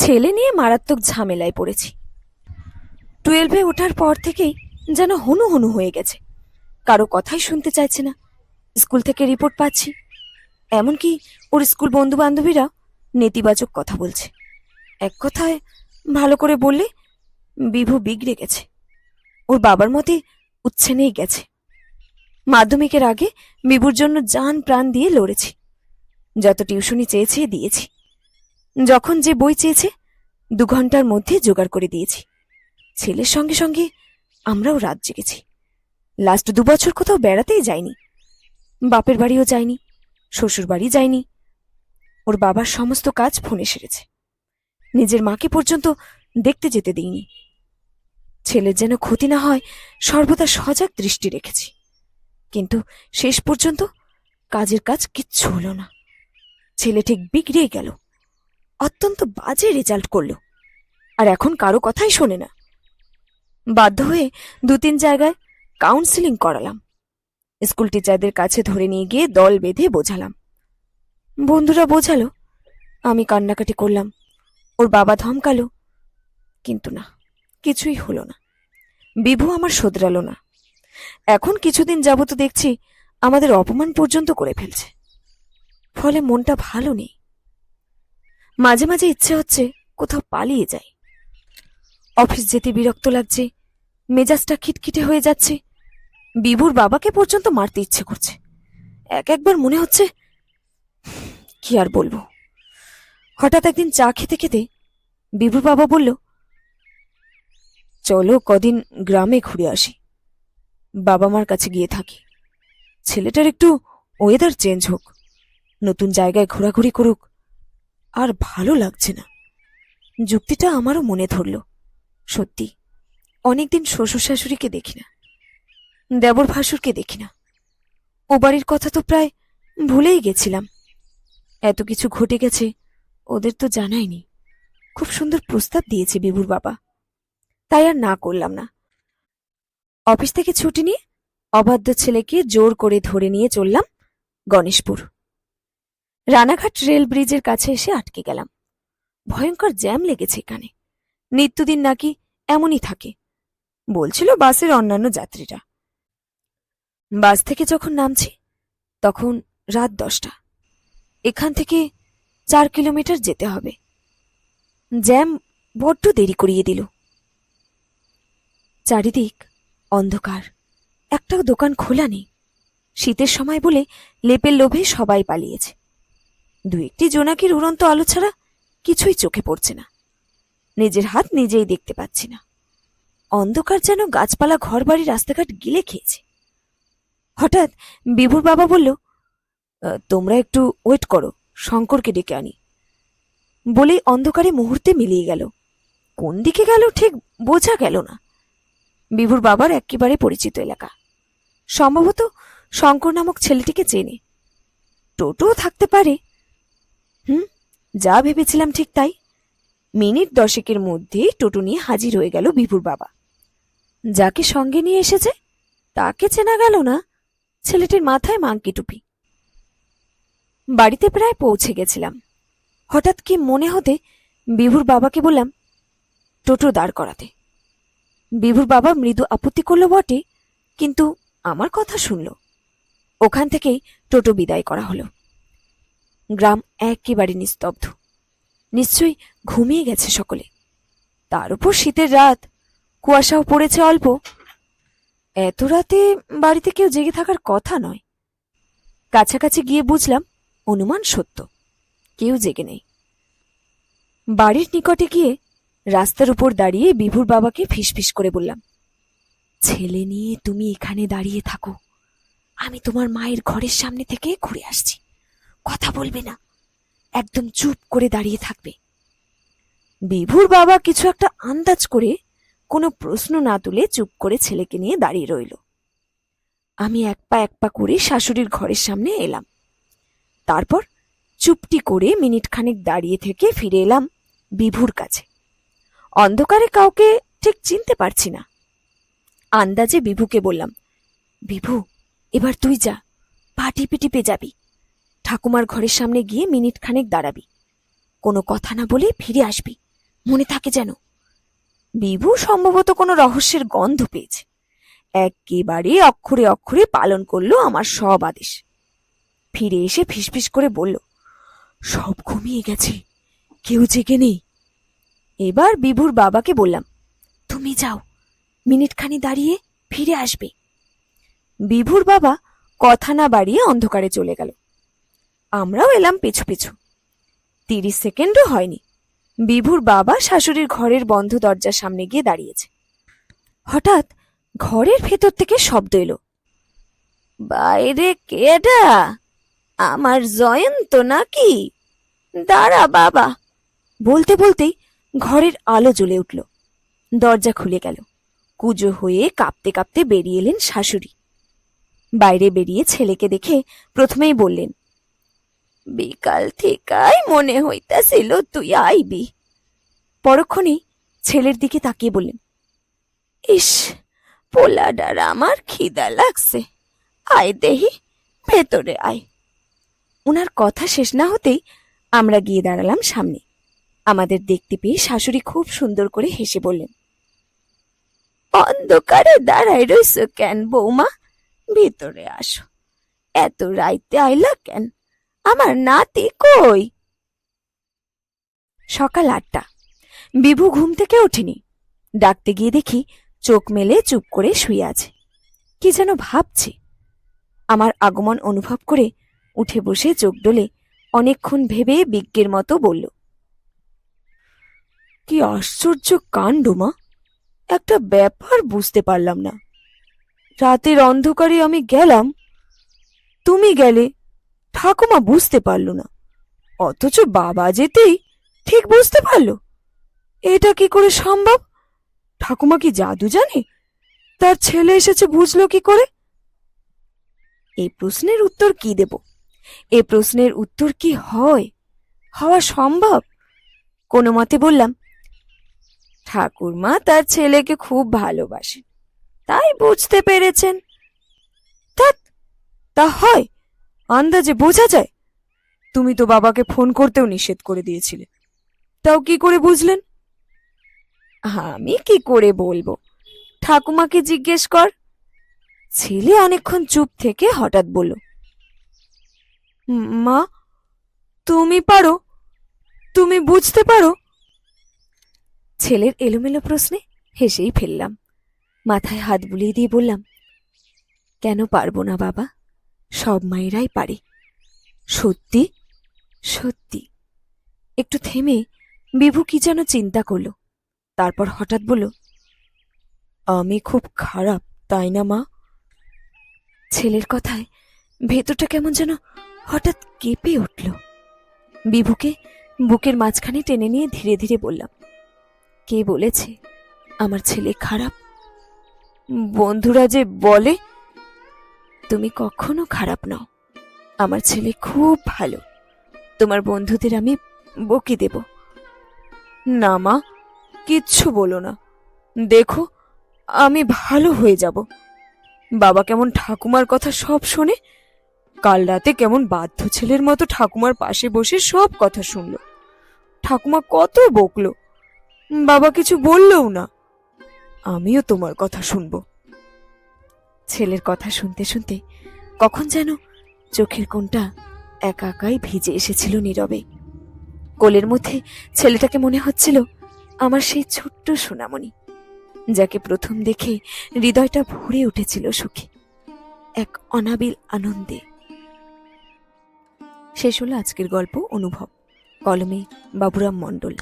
ছেলে নিয়ে মারাত্মক ঝামেলায় পড়েছি। টুয়েলভে ওঠার পর থেকেই যেন হনু হনু হয়ে গেছে। কারও কথাই শুনতে চাইছে না। স্কুল থেকে রিপোর্ট পাচ্ছি। এমনকি ওর স্কুল বন্ধু বান্ধবীরা নেতিবাচক কথা বলছে। এক কথায় ভালো করে বললে বিভু বিগড়ে গেছে। ওর বাবার মতে উচ্ছেনেই গেছে। মাধ্যমিকের আগে বিভুর জন্য যান প্রাণ দিয়ে লড়েছি। যত টিউশনি চেয়েছে দিয়েছি। যখন যে বই চেয়েছে, দু ঘণ্টার মধ্যে জোগাড় করে দিয়েছি। ছেলের সঙ্গে সঙ্গে আমরাও রাত জেগেছি। লাস্ট দু বছর কোথাও বেড়াতেই যাইনি। বাপের বাড়িও যায়নি শ্বশুর বাড়ি যায়নি ওর বাবার সমস্ত কাজ ফোনে সেরেছে। নিজের মাকে পর্যন্ত দেখতে যেতে দিইনি। ছেলের যেন ক্ষতি না হয়, সর্বদা সজাগ দৃষ্টি রেখেছি। কিন্তু শেষ পর্যন্ত কাজের কাজ কিচ্ছু হলো না। ছেলে ঠিক বিগড়ে গেল। অত্যন্ত বাজে রেজাল্ট করল। আর এখন কারও কথাই শোনে না। বাধ্য হয়ে দু তিন জায়গায় কাউন্সিলিং করালাম। স্কুল টিচারদের কাছে ধরে নিয়ে গিয়ে দল বেঁধে বোঝালাম। বন্ধুরা বোঝালো, আমি কান্নাকাটি করলাম, ওর বাবা ধমকালো, কিন্তু না, কিছুই হলো না। বিভু আমার শোধরালো না। এখন কিছুদিন যাবত দেখছি আমাদের অপমান পর্যন্ত করে ফেলছে। ফলে মনটা ভালো নেই। মাঝে মাঝে ইচ্ছে হচ্ছে কোথাও পালিয়ে যাই। অফিস যেতে বিরক্ত লাগছে, মেজাজটা খিটখিটে হয়ে যাচ্ছে। বিভুর বাবাকে পর্যন্ত মারতে ইচ্ছে করছে। এক একবার মনে হচ্ছে, কি আর বলব? হঠাৎ একদিন চা খেতে খেতে বিভুর বাবা বলল, চলো কদিন গ্রামে ঘুরে আসি। বাবা মার কাছে গিয়ে থাকি। ছেলেটার একটু ওয়েদার চেঞ্জ হোক, নতুন জায়গায় ঘোরাঘুরি করুক আর ভালো লাগছে না। যুক্তিটা আমারও মনে ধরল। সত্যি, অনেকদিন শ্বশুর শাশুড়িকে দেখি না, দেবর ভাসুরকে দেখি না। ও বাড়ির কথা তো প্রায় ভুলেই গেছিলাম। এত কিছু ঘটে গেছে, ওদের তো জানাইনি। খুব সুন্দর প্রস্তাব দিয়েছে বিভুর বাবা। তাই আর না করলাম না। অফিস থেকে ছুটি নিয়ে অবাধ্য ছেলেকে জোর করে ধরে নিয়ে চললাম গণেশপুর। রানাঘাট রেল ব্রিজের কাছে এসে আটকে গেলাম। ভয়ঙ্কর জ্যাম লেগেছে এখানে। নিত্যদিন নাকি এমনই থাকে। বলছিল বাসের অন্যান্য যাত্রীরা। বাস থেকে যখন নামছি, তখন রাত দশটা। এখান থেকে চার কিলোমিটার যেতে হবে। জ্যাম বড্ড দেরি করিয়ে দিল। চারিদিক অন্ধকার। একটাও দোকান খোলা নেই। শীতের সময় বলে লেপের লোভে সবাই পালিয়েছে। দু একটি জোনাকির উড়ন্ত আলো ছাড়া কিছুই চোখে পড়ছে না। নিজের হাত নিজেই দেখতে পাচ্ছি না। অন্ধকার যেন গাছপালা ঘরবাড়ি রাস্তাঘাট গিলে খেয়েছে। হঠাৎ বিভুর বাবা বলল তোমরা একটু ওয়েট করো, শঙ্করকে ডেকে আনি। বলেই অন্ধকারে মুহূর্তে মিলিয়ে গেল। কোন দিকে গেল ঠিক বোঝা গেল না। বিভুর বাবার একেবারে পরিচিত এলাকা। সম্ভবত শঙ্কর নামক ছেলেটিকে চেনে। টোটোও থাকতে পারে হুম? যা ভেবেছিলাম ঠিক তাই। মিনিট দশেকের মধ্যে টোটো নিয়ে হাজির হয়ে গেল বিভুর বাবা। যাকে সঙ্গে নিয়ে এসেছে, তাকে চেনা গেল না। ছেলেটির মাথায় মাংকি টুপি। বাড়িতে প্রায় পৌঁছে গেছিলাম। হঠাৎ কি মনে হতে বিভুর বাবাকে বললাম, টোটো দাঁড় করাতে। বিভুর বাবা মৃদু আপত্তি করল বটে, কিন্তু আমার কথা শুনল। ওখান থেকেই টোটো বিদায় করা হলো। গ্রাম একেবারে নিস্তব্ধ। নিশ্চয়ই ঘুমিয়ে গেছে সকলে। তার উপর শীতের রাত, কুয়াশাও পড়েছে অল্প। এত রাতে বাড়িতে কেউ জেগে থাকার কথা নয়। কাছাকাছি গিয়ে বুঝলাম অনুমান সত্য, কেউ জেগে নেই। বাড়ির নিকটে গিয়ে রাস্তার উপর দাঁড়িয়ে বিভুর বাবাকে ফিসফিস করে বললাম, ছেলে নিয়ে তুমি এখানে দাঁড়িয়ে থাকো। আমি তোমার মায়ের ঘরের সামনে থেকে ঘুরে আসছি। কথা বলবে না। একদম চুপ করে দাঁড়িয়ে থাকবে। বিভুর বাবা কিছু একটা আন্দাজ করে কোনো প্রশ্ন না তুলে চুপ করে ছেলেকে নিয়ে দাঁড়িয়ে রইল। আমি এক পা এক পা করে শাশুড়ির ঘরের সামনে এলাম। তারপর চুপটি করে মিনিট খানেক দাঁড়িয়ে থেকে ফিরে এলাম বিভুর কাছে। অন্ধকারে কাউকে ঠিক চিনতে পারছি না। আন্দাজে বিভুকে বললাম, বিভু, এবার তুই যা, পা টিপে টিপে যাবি। ঠাকুমার ঘরের সামনে গিয়ে মিনিট খানেক দাঁড়াবি। কোনো কথা না বলে ফিরে আসবি। মনে থাকে যেন বিভু সম্ভবত কোনো রহস্যের গন্ধ পেয়েছে। একেবারে অক্ষরে অক্ষরে পালন করল আমার সব আদেশ। ফিরে এসে ফিসফিস করে বলল, সব ঘুমিয়ে গেছে, কেউ জেগে নেই। এবার বিভুর বাবাকে বললাম, তুমি যাও, মিনিটখানি দাঁড়িয়ে ফিরে আসবে। বিভুর বাবা কথা না বাড়িয়ে অন্ধকারে চলে গেল। আমরাও এলাম পিছু পিছু। তিরিশ সেকেন্ডও হয়নি। বিভুর বাবা শাশুড়ির ঘরের বন্ধ দরজার সামনে গিয়ে দাঁড়িয়েছে। হঠাৎ ঘরের ভেতর থেকে শব্দ এলো। বাইরে কেডা? আমার জয়ন্ত নাকি? দাঁড়া বাবা! বলতে বলতেই ঘরের আলো জ্বলে উঠল। দরজা খুলে গেল। কুজো হয়ে কাঁপতে কাঁপতে বেরিয়ে এলেন শাশুড়ি। বাইরে বেরিয়ে ছেলেকে দেখে প্রথমেই বললেন বিকাল থেকাই মনে হইতাছিল তুই আইবি। পরক্ষণেই ছেলের দিকে তাকিয়ে বললেন, ইস, পোলাডার আমার খিদা লাগছে। আয় দেহি, ভেতরে আয়। ওনার কথা শেষ না হতেই আমরা গিয়ে দাঁড়ালাম সামনে। আমাদের দেখতে পেয়ে শাশুড়ি খুব সুন্দর করে হেসে বললেন, অন্ধকারে দাঁড়াই রইছ কেন বৌমা? ভেতরে আসো। এত রাইতে আইলা কেন? আমার নাতি কই? সকাল আটটা। বিভু ঘুম থেকে ওঠেনি। ডাকতে গিয়ে দেখি চোখ মেলে চুপ করে শুয়ে আছে। কি যেন ভাবছে। আমার আগমন অনুভব করে উঠে বসে চোখ ডোলে অনেকক্ষণ ভেবে বিজ্ঞের মতো বলল, কি আশ্চর্য কাণ্ড, মা। একটা ব্যাপার বুঝতে পারলাম না। রাতের অন্ধকারে আমি গেলাম। তুমি গেলে ঠাকুমা বুঝতে পারল না। অথচ বাবা যেতেই ঠিক বুঝতে পারল। এটা কি করে সম্ভব? ঠাকুমা কি জাদু জানে? তার ছেলে এসেছে বুঝলো কি করে? এই প্রশ্নের উত্তর কি দেব? এ প্রশ্নের উত্তর কি হয়? হওয়া সম্ভব? কোনো মতে বললাম, ঠাকুরমা তার ছেলেকে খুব ভালোবাসে তাই বুঝতে পেরেছেন। তা হয়। আন্দাজে বোঝা যায়। তুমি তো বাবাকে ফোন করতেও নিষেধ করে দিয়েছিলে। তাও কি করে বুঝলেন? আমি কি করে বলব? ঠাকুমাকে জিজ্ঞেস কর। ছেলে অনেকক্ষণ চুপ থেকে হঠাৎ বলল, মা, তুমি পারো? তুমি বুঝতে পারো? ছেলের এলোমেলো প্রশ্নে হেসেই ফেললাম। মাথায় হাত বুলিয়ে দিয়ে বললাম, কেন পারব না বাবা? সব মায়েরাই পারে। সত্যি? সত্যি। একটু থেমে বিভু কি যেন চিন্তা করল। তারপর হঠাৎ বলল, আমি খুব খারাপ, তাই না মা? ছেলের কথায় ভেতরটা কেমন যেন হঠাৎ কেঁপে উঠল। বিভুকে বুকের মাঝখানে টেনে নিয়ে ধীরে ধীরে বললাম, কে বলেছে আমার ছেলে খারাপ? বন্ধুরা যে বলে তুমি কখনো খারাপ নও। আমার ছেলে খুব ভালো। তোমার বন্ধুদের আমি বকে দেব। না মা, কিচ্ছু বলো না। দেখো, আমি ভালো হয়ে যাব। বাবা কেমন ঠাকুমার কথা সব শোনে? কাল রাতে কেমন বাধ্য ছেলের মতো ঠাকুমার পাশে বসে সব কথা শুনল। ঠাকুমা কত বকলো। বাবা কিছু বললেও না। আমিও তোমার কথা শুনব। ছেলের কথা শুনতে শুনতে কখন যেন চোখের কোণটা একা একাই ভিজে এসেছিল নীরবে। কোলের মধ্যে ছেলেটাকে মনে হচ্ছিল আমার সেই ছোট্ট সোনামণি, যাকে প্রথম দেখে হৃদয়টা ভরে উঠেছিল সুখে, এক অনাবিল আনন্দে। শেষ হলো আজকের গল্প অনুভব। কলমে বাবুরাম মণ্ডল।